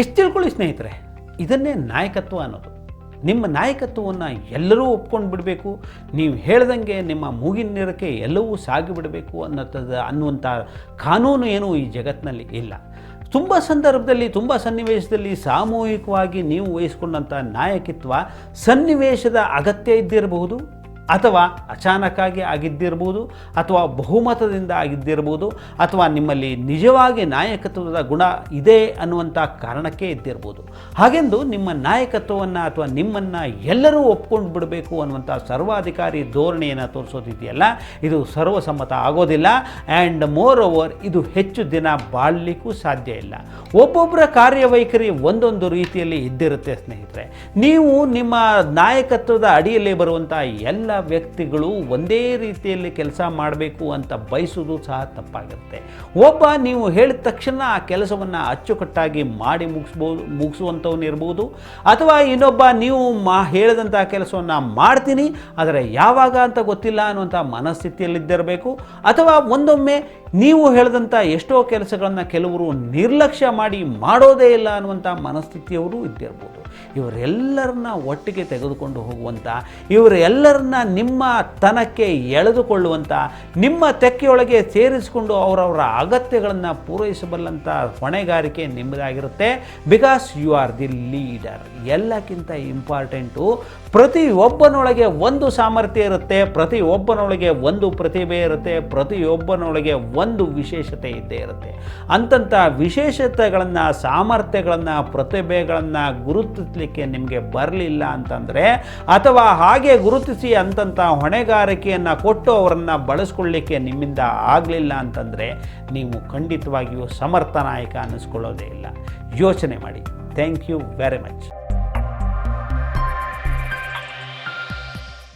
ಎಷ್ಟು ತಿಳ್ಕೊಳ್ಳಿ ಸ್ನೇಹಿತರೆ, ಇದನ್ನೇ ನಾಯಕತ್ವ ಅನ್ನೋದು. ನಿಮ್ಮ ನಾಯಕತ್ವವನ್ನು ಎಲ್ಲರೂ ಒಪ್ಕೊಂಡು ಬಿಡಬೇಕು, ನೀವು ಹೇಳ್ದಂಗೆ ನಿಮ್ಮ ಮೂಗಿನ ನೆರಕ್ಕೆ ಎಲ್ಲವೂ ಸಾಗಿಬಿಡಬೇಕು ಅನ್ನೋದ ಅನ್ನುವಂಥ ಕಾನೂನು ಏನೂ ಈ ಜಗತ್ತಿನಲ್ಲಿ ಇಲ್ಲ. ತುಂಬ ಸಂದರ್ಭದಲ್ಲಿ, ತುಂಬ ಸನ್ನಿವೇಶದಲ್ಲಿ ಸಾಮೂಹಿಕವಾಗಿ ನೀವು ವಹಿಸ್ಕೊಂಡಂಥ ನಾಯಕತ್ವ ಸನ್ನಿವೇಶದ ಅಗತ್ಯ ಇದ್ದಿರಬಹುದು. ಅಥವಾ ಅಚಾನಕ್ಕಾಗಿ ಆಗಿದ್ದಿರ್ಬೋದು, ಅಥವಾ ಬಹುಮತದಿಂದ ಆಗಿದ್ದಿರ್ಬೋದು, ಅಥವಾ ನಿಮ್ಮಲ್ಲಿ ನಿಜವಾಗಿ ನಾಯಕತ್ವದ ಗುಣ ಇದೆ ಅನ್ನುವಂಥ ಕಾರಣಕ್ಕೆ ಇದ್ದಿರ್ಬೋದು. ಹಾಗೆಂದು ನಿಮ್ಮ ನಾಯಕತ್ವವನ್ನು ಅಥವಾ ನಿಮ್ಮನ್ನು ಎಲ್ಲರೂ ಒಪ್ಕೊಂಡು ಬಿಡಬೇಕು ಅನ್ನುವಂಥ ಸರ್ವಾಧಿಕಾರಿ ಧೋರಣೆಯನ್ನು ತೋರಿಸೋದಿದೆಯಲ್ಲ, ಇದು ಸರ್ವಸಮ್ಮತ ಆಗೋದಿಲ್ಲ. ಆ್ಯಂಡ್ ಮೋರ್ ಓವರ್ ಇದು ಹೆಚ್ಚು ದಿನ ಬಾಳಲಿಕ್ಕೂ ಸಾಧ್ಯ ಇಲ್ಲ. ಒಬ್ಬೊಬ್ಬರ ಕಾರ್ಯವೈಖರಿ ಒಂದೊಂದು ರೀತಿಯಲ್ಲಿ ಇದ್ದಿರುತ್ತೆ ಸ್ನೇಹಿತರೆ. ನೀವು ನಿಮ್ಮ ನಾಯಕತ್ವದ ಅಡಿಯಲ್ಲಿ ಬರುವಂಥ ಎಲ್ಲ ವ್ಯಕ್ತಿಗಳು ಒಂದೇ ರೀತಿಯಲ್ಲಿ ಕೆಲಸ ಮಾಡಬೇಕು ಅಂತ ಬಯಸುವುದು ಸಹ ತಪ್ಪಾಗುತ್ತೆ. ಒಬ್ಬ ನೀವು ಹೇಳಿದ ತಕ್ಷಣ ಆ ಕೆಲಸವನ್ನು ಅಚ್ಚುಕಟ್ಟಾಗಿ ಮಾಡಿ ಮುಗಿಸ್ಬೋದು ಮುಗಿಸುವಂಥವ್ನು ಅಥವಾ ಇನ್ನೊಬ್ಬ ನೀವು ಮಾ ಹೇಳಿದಂಥ ಕೆಲಸವನ್ನು ಮಾಡ್ತೀನಿ, ಆದರೆ ಯಾವಾಗ ಅಂತ ಗೊತ್ತಿಲ್ಲ ಅನ್ನುವಂಥ ಮನಸ್ಥಿತಿಯಲ್ಲಿದ್ದಿರಬೇಕು ಅಥವಾ ಒಂದೊಮ್ಮೆ ನೀವು ಹೇಳಿದಂಥ ಎಷ್ಟೋ ಕೆಲಸಗಳನ್ನು ಕೆಲವರು ನಿರ್ಲಕ್ಷ್ಯ ಮಾಡಿ ಮಾಡೋದೇ ಇಲ್ಲ ಅನ್ನುವಂಥ ಮನಸ್ಥಿತಿಯವರು ಇದ್ದಿರ್ಬೋದು. ಇವರೆಲ್ಲರನ್ನ ಒಟ್ಟಿಗೆ ತೆಗೆದುಕೊಂಡು ಹೋಗುವಂಥ, ಇವರೆಲ್ಲರನ್ನ ನಿಮ್ಮ ತನಕ್ಕೆ ಎಳೆದುಕೊಳ್ಳುವಂಥ ನಿಮ್ಮ ತೆಕ್ಕೆಯೊಳಗೆ ಸೇರಿಸಿಕೊಂಡು ಅವರವರ ಅಗತ್ಯಗಳನ್ನು ಪೂರೈಸಬಲ್ಲಂಥ ಹೊಣೆಗಾರಿಕೆ ನಿಮ್ಮದಾಗಿರುತ್ತೆ. Because you are the leader ಎಲ್ಲಕ್ಕಿಂತ ಇಂಪಾರ್ಟೆಂಟು ಪ್ರತಿಯೊಬ್ಬನೊಳಗೆ ಒಂದು ಸಾಮರ್ಥ್ಯ ಇರುತ್ತೆ, ಪ್ರತಿಯೊಬ್ಬನೊಳಗೆ ಒಂದು ಪ್ರತಿಭೆ ಇರುತ್ತೆ, ಪ್ರತಿಯೊಬ್ಬನೊಳಗೆ ಒಂದು ವಿಶೇಷತೆ ಇದ್ದೇ ಇರುತ್ತೆ. ಅಂತಂಥ ವಿಶೇಷತೆಗಳನ್ನು, ಸಾಮರ್ಥ್ಯಗಳನ್ನು, ಪ್ರತಿಭೆಗಳನ್ನು ಗುರುತಿಸಲಿಕ್ಕೆ ನಿಮಗೆ ಬರಲಿಲ್ಲ ಅಂತಂದರೆ, ಅಥವಾ ಹಾಗೆ ಗುರುತಿಸಿ ಅಂತಂಥ ಹೊಣೆಗಾರಿಕೆಯನ್ನು ಕೊಟ್ಟು ಅವರನ್ನು ಬಳಸ್ಕೊಳ್ಳಿಕ್ಕೆ ನಿಮ್ಮಿಂದ ಆಗಲಿಲ್ಲ ಅಂತಂದರೆ ನೀವು ಖಂಡಿತವಾಗಿಯೂ ಸಮರ್ಥ ನಾಯಕ ಅನ್ನಿಸ್ಕೊಳ್ಳೋದೇ ಇಲ್ಲ. ಯೋಚನೆ ಮಾಡಿ. Thank you very much